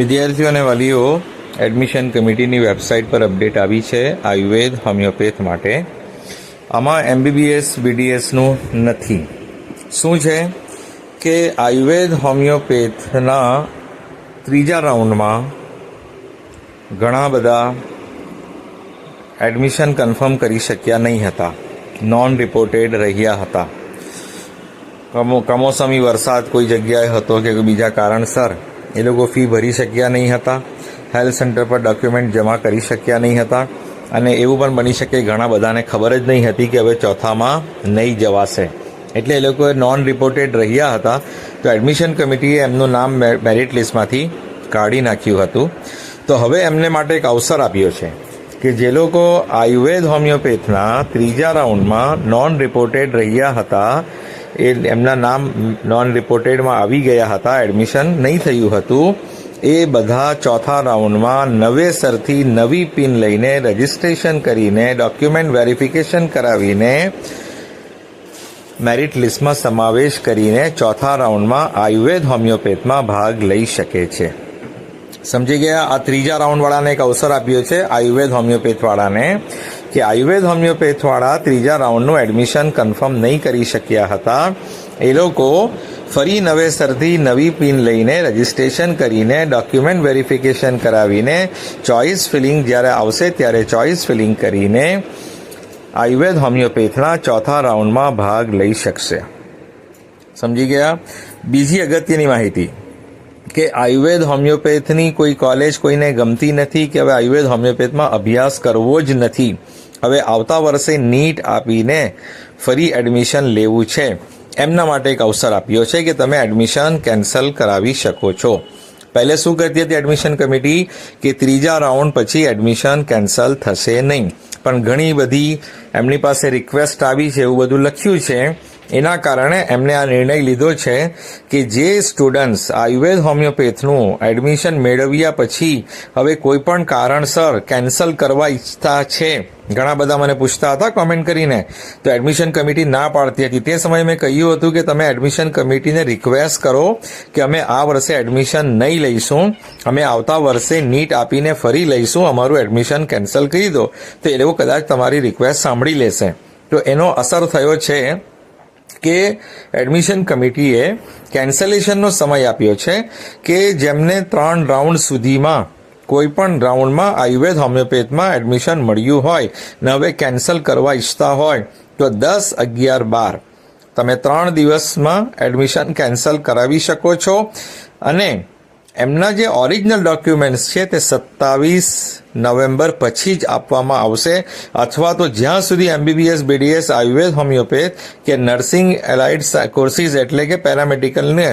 વિદ્યાર્થીઓ અને વાલીઓ એડમિશન કમિટીની વેબસાઇટ પર અપડેટ આવી છે આયુર્વેદ હોમિયોપેથ માટે. આમાં એમબીબીએસ બીડીએસનું નથી. શું છે? કે આયુર્વેદ હોમિયોપેથના ત્રીજા રાઉન્ડમાં ઘણા બધા એડમિશન કન્ફર્મ કરી શક્યા નહીં હતા. નોન રિપોર્ટેડ રહ્યા હતા. કમો કમોસમી વરસાદ કોઈ જગ્યાએ હતો કે બીજા કારણસર? એ લોકો ફી ભરી શક્યા નહીં હતા. હેલ્થ સેન્ટર પર ડોક્યુમેન્ટ જમા કરી શક્યા નહીં હતા. અને એવું પણ બની શકે ઘણા બધાને ખબર જ નહીં હતી કે હવે ચોથામાં નહીં જવાશે. એટલે એ લોકોએ નોન રિપોર્ટેડ રહ્યા હતા. તો એડમિશન કમિટીએ એમનું નામ મેરિટ લિસ્ટમાંથી કાઢી નાખ્યું હતું. તો હવે એમને માટે એક અવસર આપ્યો છે કે જે લોકો આયુર્વેદ હોમિયોપેથના ત્રીજા રાઉન્ડમાં નોન રિપોર્ટેડ રહ્યા હતા એ એમના નામ નોન રિપોર્ટેડમાં આવી ગયા હતા. એડમિશન નહીં થયું હતું. એ બધા ચોથા રાઉન્ડમાં નવેસરથી નવી પિન લઈને રજિસ્ટ્રેશન કરીને ડોક્યુમેન્ટ વેરિફિકેશન કરાવીને મેરિટ લિસ્ટમાં સમાવેશ કરીને ચોથા રાઉન્ડમાં આયુર્વેદ હોમિયોપેથમાં ભાગ લઈ શકે છે. સમજી ગયા? આ ત્રીજા રાઉન્ડવાળાને એક અવસર આપ્યો છે, આયુર્વેદ હોમિયોપેથ વાળાને. કે આયુર્વેદ હોમિયોપેથવાળા ત્રીજા રાઉન્ડનું એડમિશન કન્ફર્મ નહીં કરી શક્યા હતા. એ લોકો ફરી નવેસરથી નવી પિન લઈને રજિસ્ટ્રેશન કરીને ડોક્યુમેન્ટ વેરિફિકેશન કરાવીને ચોઇસ ફિલિંગ જ્યારે આવશે ત્યારે ચોઇસ ફિલિંગ કરીને આયુર્વેદ હોમિયોપેથના ચોથા રાઉન્ડમાં ભાગ લઈ શકશે. સમજી ગયા? બીજી અગત્યની માહિતી. કે આયુર્વેદ હોમિયોપેથની કોઈ કોલેજ કોઈને ગમતી નથી કે હવે આયુર્વેદ હોમિયોપેથમાં અભ્યાસ કરવો જ નથી. હવે આવતા વર્ષે નીટ આપીને ફરી એડમિશન લેવું છે. એમના માટે એક અવસર આપ્યો છે કે તમે એડમિશન કેન્સલ કરાવી શકો છો. પહેલે શું કરતી હતી એડમિશન કમિટી કે ત્રીજા રાઉન્ડ પછી એડમિશન કેન્સલ થશે નહીં. પણ ઘણી બધી એમની પાસે રિક્વેસ્ટ આવી છે, એવું બધું લખ્યું છે. એના કારણે એમને આ નિર્ણય લીધો છે કે જે સ્ટુડન્ટ્સ આયુર્વેદ હોમિયોપેથનું એડમિશન મેળવ્યા પછી હવે કોઈ પણ કારણસર કેન્સલ કરવા ઈચ્છતા છે. ઘણા બધા મને પૂછતા હતા કોમેન્ટ કરીને. તો એડમિશન કમિટી ના પાડતી હતી. તે સમયે મેં કહ્યું હતું કે તમે એડમિશન કમિટીને રિક્વેસ્ટ કરો કે અમે આ વર્ષે એડમિશન નહીં લઈશું. અમે આવતા વર્ષે નીટ આપીને ફરી લઈશું. અમારું એડમિશન કેન્સલ કરી દો. તો એ લોકો કદાચ તમારી રિક્વેસ્ટ સાંભળી લેશે. તો એનો અસર થયો છે કે એડમિશન કમિટીએ કેન્સલેશનનો સમય આપ્યો છે કે જેમને ત્રણ રાઉન્ડ સુધીમાં કોઈ પણ રાઉન્ડમાં આયુર્વેદ હોમિયોપેથમાં એડમિશન મળ્યું હોય ને હવે કેન્સલ કરવા ઈચ્છતા હોય, તો દસ અગિયાર બાર. તમે ત્રણ દિવસમાં એડમિશન કેન્સલ કરાવી શકો છો. અને એમના જે ઓરિજિનલ ડોક્યુમેન્ટ્સ છે તે સત્તાવીસ નવેમ્બર પછી જ આપવામાં આવશે. અથવા તો જ્યાં સુધી એમબીબીએસ બીડીએસ આયુર્વેદ હોમિયોપેથ કે નર્સિંગ એલાઇડ કોર્સિસ એટલે કે પેરામેડિકલને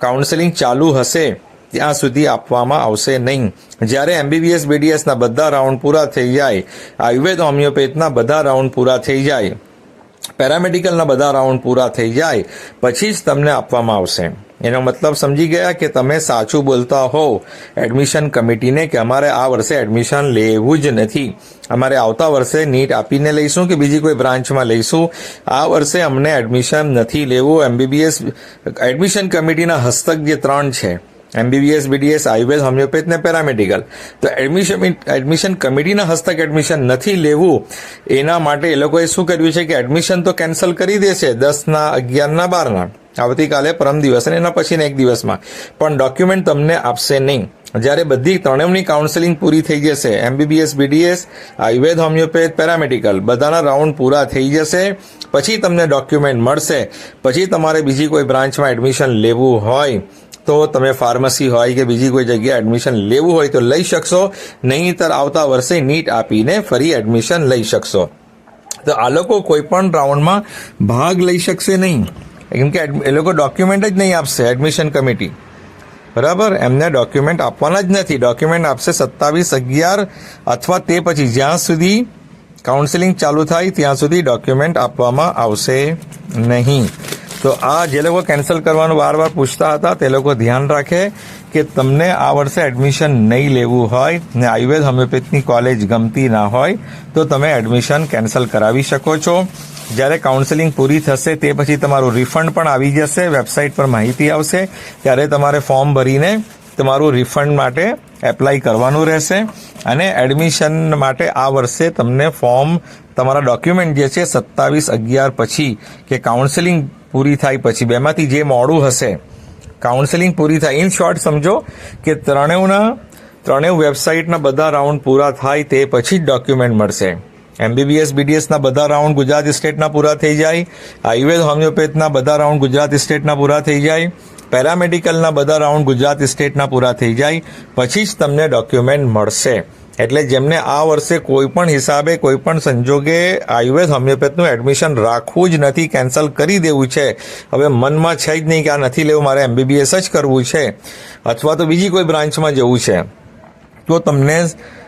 કાઉન્સેલિંગ ચાલુ હશે, ત્યાં સુધી આપવામાં આવશે નહીં. જ્યારે એમબીબીએસ બીડીએસના બધા રાઉન્ડ પૂરા થઈ જાય, આયુર્વેદ હોમિયોપેથના બધા રાઉન્ડ પૂરા થઈ જાય પેરામેડિકલના બધા રાઉન્ડ પૂરા થઈ જાય, પછી જ તમને આપવામાં આવશે. એનો મતલબ સમજી ગયા કે તમે સાચું બોલતા હોવ. એડમિશન કમિટીને કે અમારે આ વર્ષે એડમિશન લેવું જ નથી. અમારે આવતા વર્ષે નીટ આપીને લઈશું કે બીજી કોઈ બ્રાન્ચમાં લઈશું? આ વર્ષે અમને એડમિશન નથી લેવું. એમબીબીએસ એડમિશન કમિટીના હસ્તક જે ત્રણ છે. એમબીબીએસ બીડીએસ આયુર્વેદ હોમિયોપેથ ને પેરામેડિકલ તો એડમિશન એડમિશન કમિટીના હસ્તક એડમિશન નથી લેવું. એના માટે એ લોકોએ શું કર્યું છે કે એડમિશન તો કેન્સલ કરી દેશે દસના, અગિયારના, બારના. આવતીકાલે પરમ દિવસ અને એના પછીના એક દિવસમાં. પણ ડોક્યુમેન્ટ તમને આપશે નહીં. જ્યારે બધી ત્રણેયની કાઉન્સેલિંગ પૂરી થઈ જશે MBBS BDS Ayurveda homeopath paramedical બધાના રાઉન્ડ પૂરા થઈ જશે. પછી તમને ડોક્યુમેન્ટ મળશે. પછી તમારે બીજી કોઈ બ્રાન્ચમાં એડમિશન લેવું હોય, તો તમે ફાર્મસી હોય કે બીજી કોઈ જગ્યાએ એડમિશન લેવું હોય તો લઈ શકશો. નહીંતર આવતા વર્ષે નીટ આપીને ફરી એડમિશન લઈ શકશો. તો આ લોકો કોઈ પણ રાઉન્ડમાં ભાગ લઈ શકશે નહીં. કેમ કે એ લોકો ડોક્યુમેન્ટ જ નહીં આપશે એડમિશન કમિટી બરાબર? એમને ડોક્યુમેન્ટ આપવાના જ નથી. ડોક્યુમેન્ટ આપશે સત્તાવીસ અગિયાર અથવા તે પછી જ્યાં સુધી કાઉન્સેલિંગ ચાલુ થાય, ત્યાં સુધી ડોક્યુમેન્ટ આપવામાં આવશે નહીં. તો આ જે લોકો કેન્સલ કરવાનું વાર વાર પૂછતા હતા, તે લોકો ધ્યાન રાખે કે તમને આ વર્ષે એડમિશન નહીં લેવું હોય ને આયુર્વેદ હોમિયોપેથની કોલેજ ગમતી ના હોય, તો તમે એડમિશન કેન્સલ કરાવી શકો છો. જ્યારે કાઉન્સેલિંગ પૂરી થશે, તે પછી તમારું રિફંડ પણ આવી જશે વેબસાઇટ પર માહિતી આવશે. ત્યારે તમારે ફોર્મ ભરીને તમારું રિફંડ માટે એપ્લાય કરવાનું રહેશે. અને એડમિશન માટે આ વર્ષે તમને ફોર્મ તમારા ડોક્યુમેન્ટ જે છે, સત્તાવીસ, અગિયાર પછી કે કાઉન્સેલિંગ પૂરી થાય પછી, બેમાંથી જે મોડું હશે કાઉન્સેલિંગ પૂરી થાય. ઇન શોર્ટ સમજો કે ત્રણેયના, ત્રણેય વેબસાઇટના બધા રાઉન્ડ પૂરા થાય તે પછી જ ડોક્યુમેન્ટ મળશે. એમબીબીએસ બીડીએસના બધા રાઉન્ડ ગુજરાત સ્ટેટના પૂરા થઈ જાય. આયુર્વેદ હોમિયોપેથના બધા રાઉન્ડ ગુજરાત સ્ટેટના પૂરા થઈ જાય. પેરામેડિકલના બધા રાઉન્ડ ગુજરાત સ્ટેટના પૂરા થઈ જાય. પછી જ તમને ડોક્યુમેન્ટ મળશે. એટલે જેમને આ વર્ષે કોઈ પણ હિસાબે, કોઈ પણ સંજોગે આયુર્વેદ હોમિયોપેથનું એડમિશન રાખવું જ નથી કેન્સલ કરી દેવું છે. હવે મનમાં છે જ નહીં કે આ નથી લેવું, મારે એમબીબીએસ જ કરવું છે. અથવા તો બીજી કોઈ બ્રાન્ચમાં જવું છે. તો તમને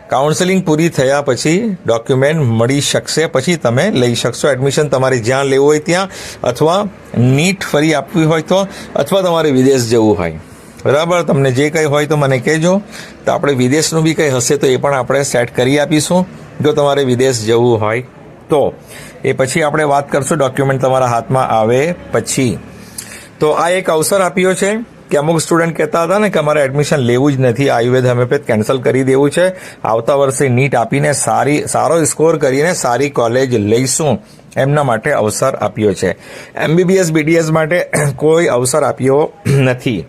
કાઉન્સેલિંગ પૂરી થયા પછી ડોક્યુમેન્ટ મળી શકશે. પછી તમે લઈ શકશો. એડમિશન તમારે જ્યાં લેવું હોય ત્યાં, અથવા નીટ ફરી આપવી હોય તો, અથવા તમારે વિદેશ જવું હોય. બરાબર? તમને જે કંઈ હોય તો મને કહેજો. તો આપણે વિદેશનું બી કંઈ હશે તો એ પણ આપણે સેટ કરી આપીશું. જો તમારે વિદેશ જવું હોય તો. એ પછી આપણે વાત કરશું ડોક્યુમેન્ટ તમારા હાથમાં આવે પછી. તો આ એક અવસર આપ્યો છે કે અમુક સ્ટુડન્ટ કહેતા હતા ને કે અમારે એડમિશન લેવું જ નથી, આયુર્વેદ હોમિયોપેથ કેન્સલ કરી દેવું છે. આવતા વર્ષે નીટ આપીને સારી, સારો સ્કોર કરીને સારી કોલેજ લઈશું. એમના માટે અવસર આપ્યો છે. એમબીબીએસ બીડીએસ માટે કોઈ અવસર આપ્યો નથી.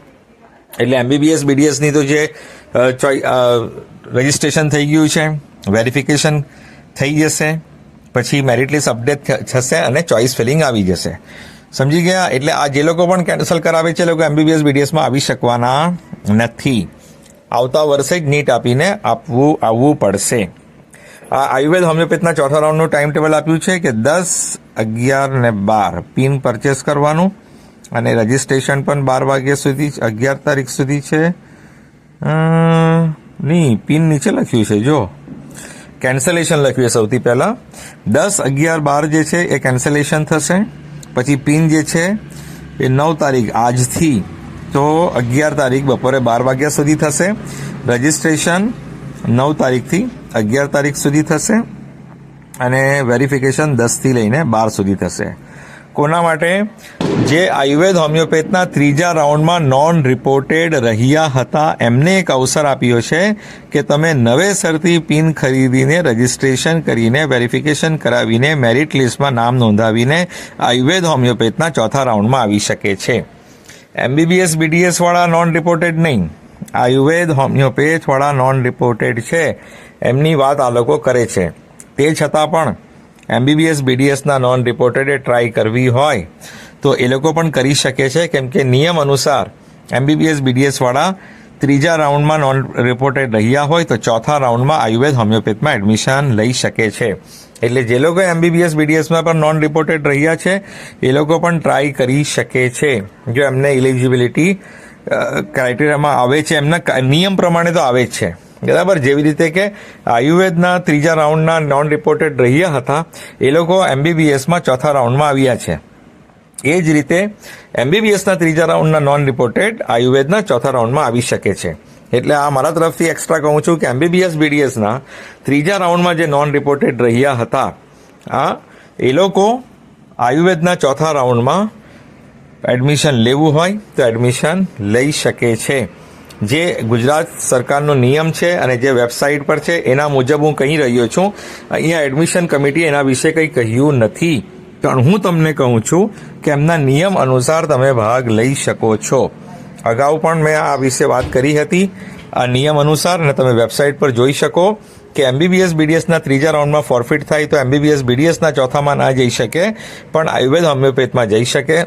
એટલે એમબીબીએસ બીડીએસની તો જે રજિસ્ટ્રેશન થઈ ગયું છે વેરિફિકેશન થઈ જશે, પછી મેરિટ લિસ્ટ અપડેટ થશે અને ચોઇસ ફિલિંગ આવી જશે. સમજી ગયા? એટલે આ જે લોકો પણ કેન્સલ કરાવે છે, એ લોકો એમબીબીએસ બીડીએસમાં આવી શકવાના નથી. આવતા વર્ષે જ નીટ આપીને આપવું, આવવું પડશે. આ આયુર્વેદ હોમિયોપેથના ચોથા રાઉન્ડનું ટાઈમ ટેબલ આપ્યું છે કે દસ, અગિયાર ને બાર. પિન પરચેસ કરવાનું. અને રજિસ્ટ્રેશન પણ બાર વાગ્યા સુધી અગિયાર તારીખ સુધી છે. નહીં પિન નીચે લખ્યું છે, જો. કેન્સલેશન લખ્યું છે સૌથી પહેલાં. દસ અગિયાર બાર જે છે, એ કેન્સલેશન થશે. પછી પિન જે છે, એ નવ તારીખ આજથી. તો અગિયાર તારીખ બપોરે બાર વાગ્યા સુધી થશે. રજિસ્ટ્રેશન નવ તારીખથી અગિયાર તારીખ સુધી થશે. અને વેરિફિકેશન દસથી લઈને બાર સુધી થશે. કોના માટે? જે આયુર્વેદ હોમિયોપેથના ત્રીજા રાઉન્ડમાં નોન રિપોર્ટેડ રહ્યા હતા. એમને એક અવસર આપ્યો છે કે તમે નવેસરથી પિન ખરીદીને રજિસ્ટ્રેશન કરીને વેરિફિકેશન કરાવીને મેરિટ લિસ્ટમાં નામ નોંધાવીને આયુર્વેદ હોમિયોપેથના ચોથા રાઉન્ડમાં આવી શકે છે. એમબીબીએસ બીડીએસવાળા નોન રિપોર્ટેડ નહીં. આયુર્વેદ હોમિયોપેથવાળા નોન રિપોર્ટેડ છે. એમની વાત આ લોકો કરે છે. તે છતાં પણ એમબીબીએસ, બીડીએસના નોન રિપોર્ટેડે ટ્રાય કરવી હોય, તો એ લોકો પણ કરી શકે છે. કેમ કે નિયમ અનુસાર એમબીબીએસ બીડીએસવાળા ત્રીજા રાઉન્ડમાં નોન રિપોર્ટેડ રહ્યા હોય, તો ચોથા રાઉન્ડમાં આયુર્વેદ હોમિયોપેથમાં એડમિશન લઈ શકે છે. એટલે જે લોકો એમબીબીએસ, બીડીએસમાં પણ નોન રિપોર્ટેડ રહ્યા છે, એ લોકો પણ ટ્રાય કરી શકે છે. જો એમને ઇલિજિબિલિટી ક્રાઇટેરિયામાં આવે છે, એમના નિયમ પ્રમાણે તો આવે જ છે. બરાબર? જેવી રીતે કે આયુર્વેદના ત્રીજા રાઉન્ડના નોન રિપોર્ટેડ રહ્યા હતા, એ લોકો એમબીબીએસમાં ચોથા રાઉન્ડમાં આવ્યા છે. એ જ રીતે એમબીબીએસના ત્રીજા રાઉન્ડના નોન રિપોર્ટેડ આયુર્વેદના ચોથા રાઉન્ડમાં આવી શકે છે. એટલે આ મારા તરફથી એક્સ્ટ્રા કહું છું કે એમબીબીએસ બીડીએસના ત્રીજા રાઉન્ડમાં જે નોન રિપોર્ટેડ રહ્યા હતા, આ એ લોકો આયુર્વેદના ચોથા રાઉન્ડમાં એડમિશન લેવું હોય તો એડમિશન લઈ શકે છે. જે ગુજરાત સરકારનો નિયમ છે અને જે વેબસાઇટ પર છે, એના મુજબ હું કહી રહ્યો છું. અહીંયા એડમિશન કમિટી એના વિશે કંઈ કહ્યું નથી. પણ હું તમને કહું છું કે એમના નિયમ અનુસાર તમે ભાગ લઈ શકો છો. અગાઉ પણ મેં આ વિશે વાત કરી હતી. આ નિયમ અનુસાર અને તમે વેબસાઇટ પર જોઈ શકો કે એમબીબીએસ બીડીએસના ત્રીજા રાઉન્ડમાં ફોરફિટ થાય તો એમબીબીએસ બીડીએસના ચોથામાં ના જઈ શકે, પણ આયુર્વેદ હોમિયોપેથમાં જઈ શકે.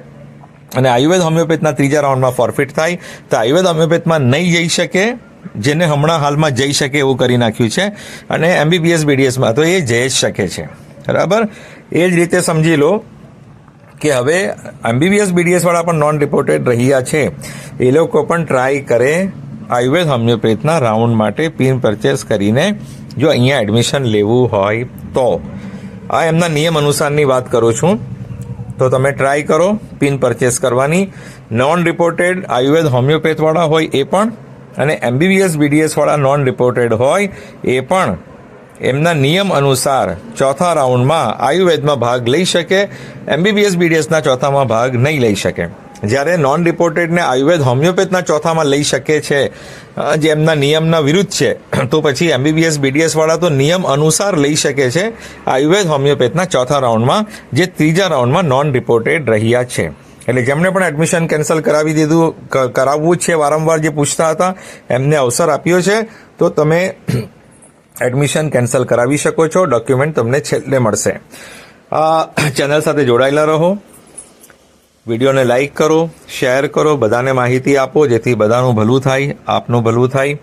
અને આયુર્વેદ હોમિયોપેથના ત્રીજા રાઉન્ડમાં ફોરફિટ થાય. તો આયુર્વેદ હોમિયોપેથમાં નહીં જઈ શકે, જેને હમણાં હાલમાં જઈ શકે એવું કરી નાખ્યું છે. અને એમબીબીએસ બીડીએસમાં તો એ જઈ જ શકે છે. બરાબર? એ જ રીતે સમજી લો કે હવે એમબીબીએસ બીડીએસવાળા પણ નોન રિપોર્ટેડ રહ્યા છે. એ લોકો પણ ટ્રાય કરે આયુર્વેદ હોમિયોપેથના રાઉન્ડ માટે પિન પરચેસ કરીને જો અહીંયા એડમિશન લેવું હોય તો. આ એમના નિયમ અનુસારની વાત કરું છું. તો તમે ટ્રાય કરો પિન પરચેસ કરવાની. નોન રિપોર્ટેડ આયુર્વેદ હોમિયોપેથવાળા હોય એ પણ, અને એમબીબીએસ બીડીએસવાળા નોન રિપોર્ટેડ હોય એ પણ. એમના નિયમ અનુસાર ચોથા રાઉન્ડમાં આયુર્વેદમાં ભાગ લઈ શકે એમબીબીએસ બીડીએસના ચોથામાં ભાગ નહીં લઈ શકે. જ્યારે નોન રિપોર્ટેડને આયુર્વેદ હોમિયોપેથના ચોથામાં લઈ શકે છે જે એમના નિયમના વિરુદ્ધ છે, તો પછી એમબીબીએસ બીડીએસ વાળા તો નિયમ અનુસાર લઈ શકે છે આયુર્વેદ હોમિયોપેથના ચોથા રાઉન્ડમાં, જે ત્રીજા રાઉન્ડમાં નોન રિપોર્ટેડ રહ્યા છે. એટલે જેમણે પણ એડમિશન કેન્સલ કરાવી દીધું કરાવવું છે, વારંવાર જે પૂછતા હતા, એમને અવસર આપ્યો છે, તો તમે એડમિશન કેન્સલ કરાવી શકો છો ડોક્યુમેન્ટ તમને છેલ્લે મળશે. આ, ચેનલ સાથે જોડાયેલા રહો. વિડીયોને લાઈક કરો, શેર કરો, બધાને માહિતી આપો, જેથી બધાનું ભલું થાય, આપનું ભલું થાય.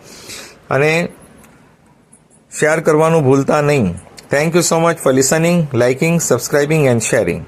અને શેર કરવાનું ભૂલતા નહીં. Thank you so much for listening liking subscribing and sharing